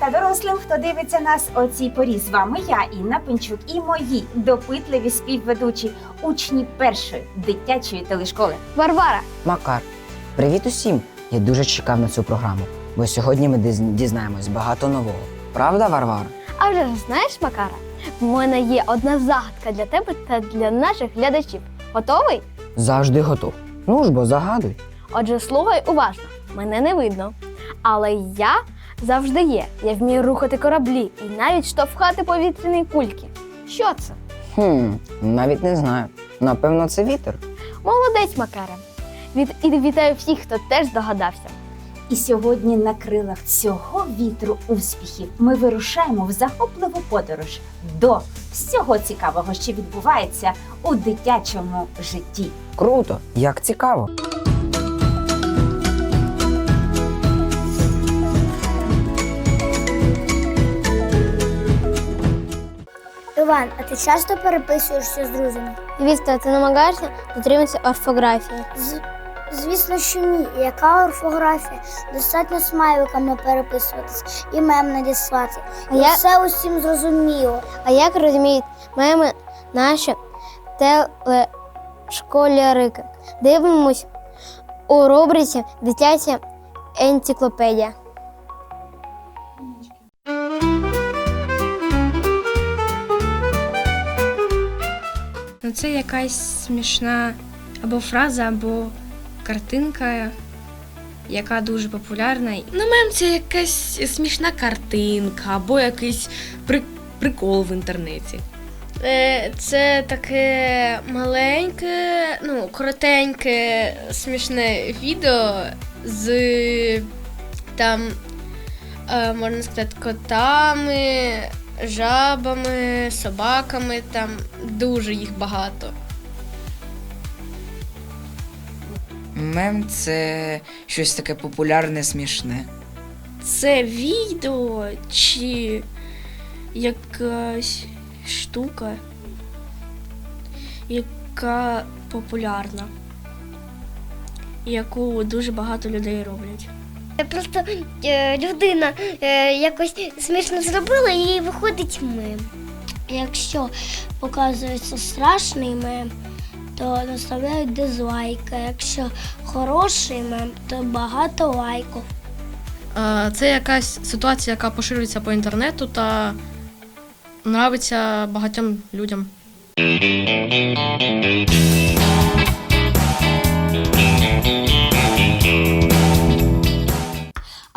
та дорослим, хто дивиться нас о цій порі. З вами я, Інна Пинчук, і мої допитливі співведучі, учні першої дитячої телешколи. Варвара, Макар, привіт усім! Я дуже чекав на цю програму, бо сьогодні ми дізнаємось багато нового. Правда, Варвара? а вже ж знаєш, Макара, в мене є одна загадка для тебе та для наших глядачів. Готовий? Завжди готов. Ну ж бо загадуй. Отже, слухай уважно, мене не видно. Але я завжди є. Я вмію рухати кораблі і навіть штовхати повітряні кульки. Що це? Хм, навіть не знаю. Напевно, це вітер. Молодець, Макара. Від і вітаю всіх, хто теж здогадався. І сьогодні на крилах цього вітру успіхів ми вирушаємо в захопливу подорож до всього цікавого, що відбувається у дитячому житті. Круто, як цікаво. Іван, а ти часто переписуєшся з друзями? Звісно, ти намагаєшся дотриматися орфографії. З... Звісно, що ні. Яка орфографія? Достатньо смайликами переписуватись і мем надіслати. А І я- все усім зрозуміло. А як розуміють меми наші телешколярики? Дивимось у рубриці Дитяча енциклопедія. Ну, це якась смішна або фраза, або картинка, яка дуже популярна. Ну, мем, це якась смішна картинка, або якийсь при- прикол в інтернеті. Е, Це таке маленьке, ну, коротеньке, смішне відео з там, е, можна сказати, котами, жабами, собаками, там дуже їх багато. Мем це щось таке популярне, смішне. Це відео чи якась штука, яка популярна, яку дуже багато людей роблять. Просто е, людина е, якось смішно зробила і виходить мем. Якщо показується страшний мем, то наставляють дизлайк. Якщо хороший мем, то багато лайків. Е, Це якась ситуація, яка поширюється по інтернету та нравиться багатьом людям.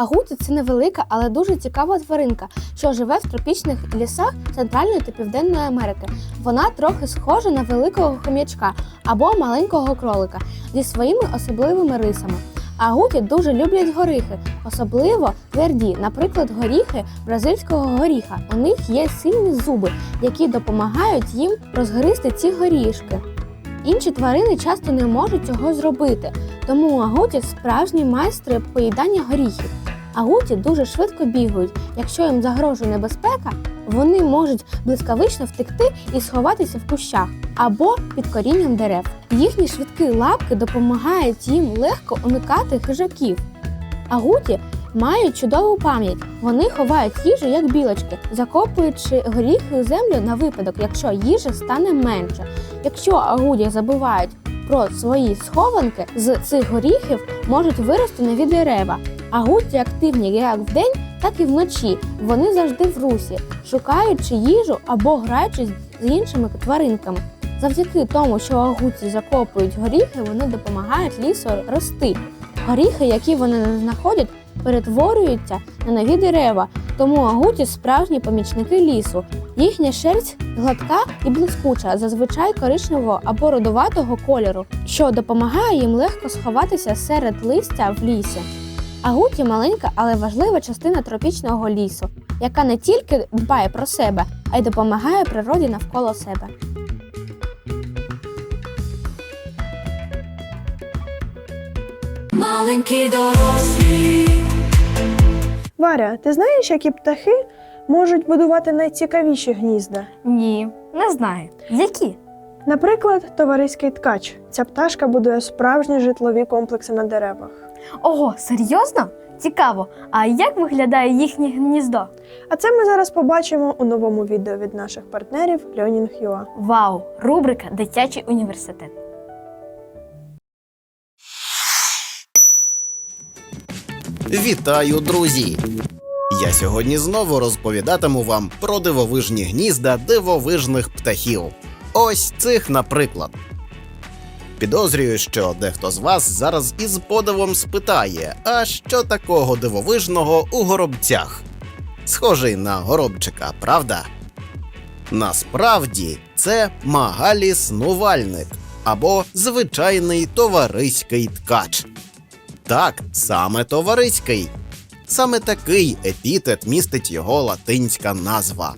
Агуті це невелика, але дуже цікава тваринка, що живе в тропічних лісах Центральної та Південної Америки. Вона трохи схожа на великого хом'ячка або маленького кролика зі своїми особливими рисами. Агуті дуже люблять горіхи, особливо тверді, наприклад, горіхи бразильського горіха. У них є сильні зуби, які допомагають їм розгризти ці горішки. Інші тварини часто не можуть цього зробити, тому агуті справжні майстри поїдання горіхів. Агуті дуже швидко бігають. Якщо їм загрожує небезпека, вони можуть блискавично втекти і сховатися в кущах або під корінням дерев. Їхні швидкі лапки допомагають їм легко уникати хижаків. Агуті мають чудову пам'ять. Вони ховають їжу як білочки, закопуючи горіхи у землю на випадок, якщо їжа стане менше. Якщо агуді забувають про свої схованки, з цих горіхів можуть вирости нові дерева. Агуті активні як вдень, так і вночі. Вони завжди в русі, шукаючи їжу або граючись з іншими тваринками. Завдяки тому, що агуці закопують горіхи, вони допомагають лісу рости. Горіхи, які вони знаходять, перетворюються на нові дерева, тому агуті справжні помічники лісу. Їхня шерсть гладка і блискуча, зазвичай коричневого або родоватого кольору, що допомагає їм легко сховатися серед листя в лісі. Агуті маленька, але важлива частина тропічного лісу, яка не тільки дбає про себе, а й допомагає природі навколо себе. Варя, ти знаєш, які птахи можуть будувати найцікавіші гнізда? Ні, не знаю. Які? Наприклад, товариський ткач. Ця пташка будує справжні житлові комплекси на деревах. Ого, серйозно? Цікаво, а як виглядає їхнє гніздо? А це ми зараз побачимо у новому відео від наших партнерів Learning.ua. Вау! Рубрика Дитячий університет. Вітаю, друзі! Я сьогодні знову розповідатиму вам про дивовижні гнізда дивовижних птахів. Ось цих, наприклад. Підозрюю, що дехто з вас зараз із подивом спитає, а що такого дивовижного у горобцях? Схожий на горобчика, правда? Насправді це магаліс-нувальник або звичайний товариський ткач. Так, саме товариський. Саме такий епітет містить його латинська назва.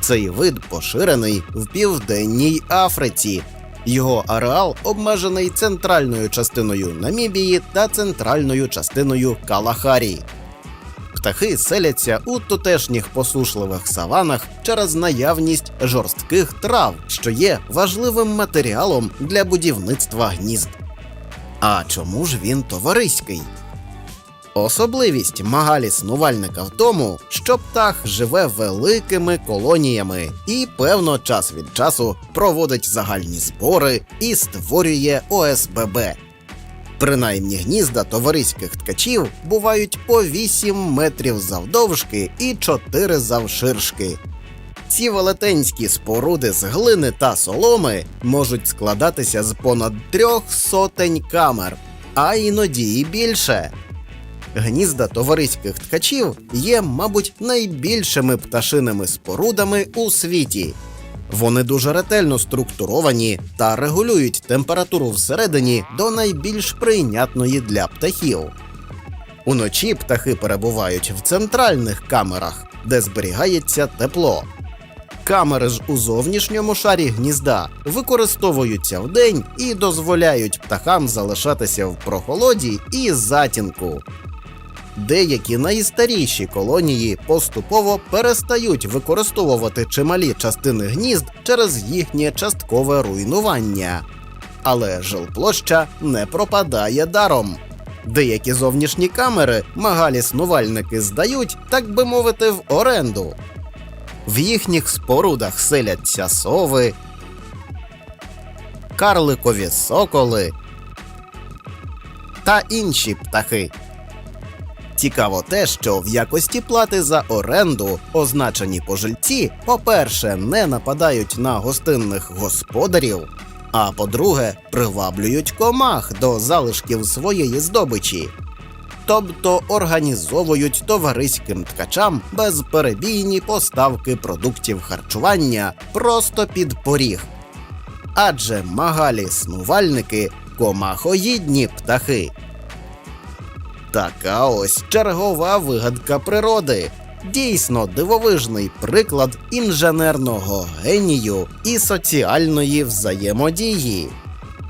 Цей вид поширений в південній Африці. Його ареал обмежений центральною частиною Намібії та центральною частиною Калахарії. Птахи селяться у тутешніх посушливих саванах через наявність жорстких трав, що є важливим матеріалом для будівництва гнізд. А чому ж він товариський? Особливість магалі-снувальника в тому, що птах живе великими колоніями і, певно, час від часу проводить загальні збори і створює ОСББ. Принаймні гнізда товариських ткачів бувають по 8 метрів завдовжки і 4 завширшки. Ці велетенські споруди з глини та соломи можуть складатися з понад трьох сотень камер, а іноді і більше. Гнізда товариських ткачів є, мабуть, найбільшими пташиними спорудами у світі. Вони дуже ретельно структуровані та регулюють температуру всередині до найбільш прийнятної для птахів. Уночі птахи перебувають в центральних камерах, де зберігається тепло. Камери ж у зовнішньому шарі гнізда використовуються вдень і дозволяють птахам залишатися в прохолоді і затінку. Деякі найстаріші колонії поступово перестають використовувати чималі частини гнізд через їхнє часткове руйнування. Але жилплоща не пропадає даром. Деякі зовнішні камери магалі-снувальники здають, так би мовити, в оренду. В їхніх спорудах селяться сови, карликові соколи та інші птахи. Цікаво те, що в якості плати за оренду означені пожильці, по-перше, не нападають на гостинних господарів, а по-друге, приваблюють комах до залишків своєї здобичі. Тобто організовують товариським ткачам безперебійні поставки продуктів харчування просто під поріг. Адже магалі-снувальники комахоїдні птахи. Така ось чергова вигадка природи. Дійсно дивовижний приклад інженерного генію і соціальної взаємодії.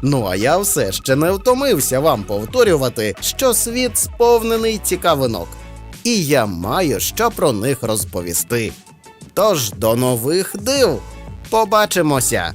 Ну а я все ще не втомився вам повторювати, що світ сповнений цікавинок, і я маю що про них розповісти. Тож до нових див! Побачимося!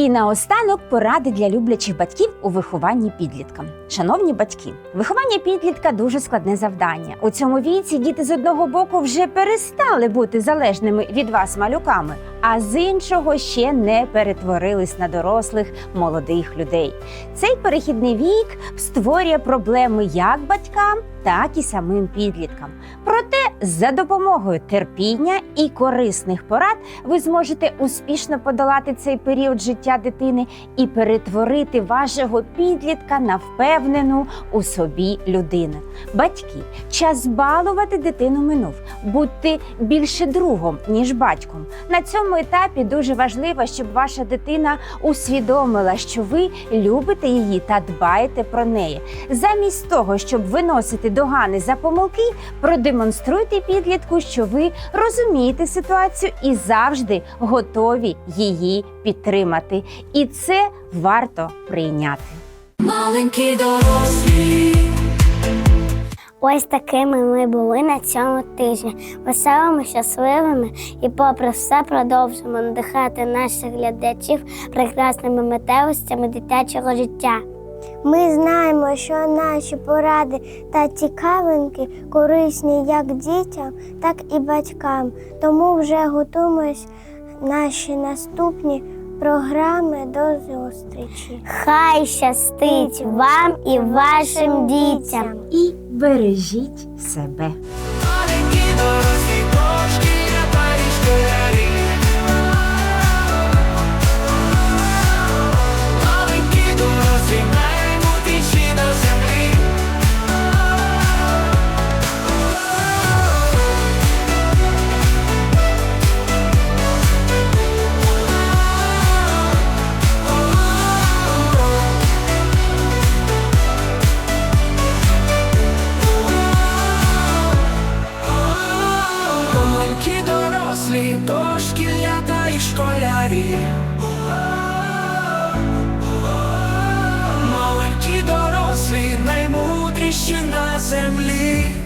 І наостанок поради для люблячих батьків у вихованні підлітка. Шановні батьки, виховання підлітка дуже складне завдання. У цьому віці діти з одного боку вже перестали бути залежними від вас малюками, а з іншого ще не перетворились на дорослих молодих людей. Цей перехідний вік створює проблеми як батькам, так і самим підліткам. Проте за допомогою терпіння і корисних порад ви зможете успішно подолати цей період життя дитини і перетворити вашого підлітка на впевнену у собі людину. Батьки, час балувати дитину минув, будьте більше другом, ніж батьком. На цьому етапі дуже важливо, щоб ваша дитина усвідомила, що ви любите її та дбаєте про неї. Замість того, щоб виносити догани за помилки, продемонструйте підлітку, що ви розумієте ситуацію і завжди готові її підтримати. І це варто прийняти. Ось такими ми були на цьому тижні. Веселими, щасливими і, попри все, продовжуємо надихати наших глядачів прекрасними метелостями дитячого життя. Ми знаємо, що наші поради та цікавинки корисні як дітям, так і батькам. Тому вже готуємось наші наступні програми до зустрічі. Хай щастить вам і вашим дітям. І бережіть себе. Дошкілята і школярі. Маленькі дорослі, наймудріші на землі.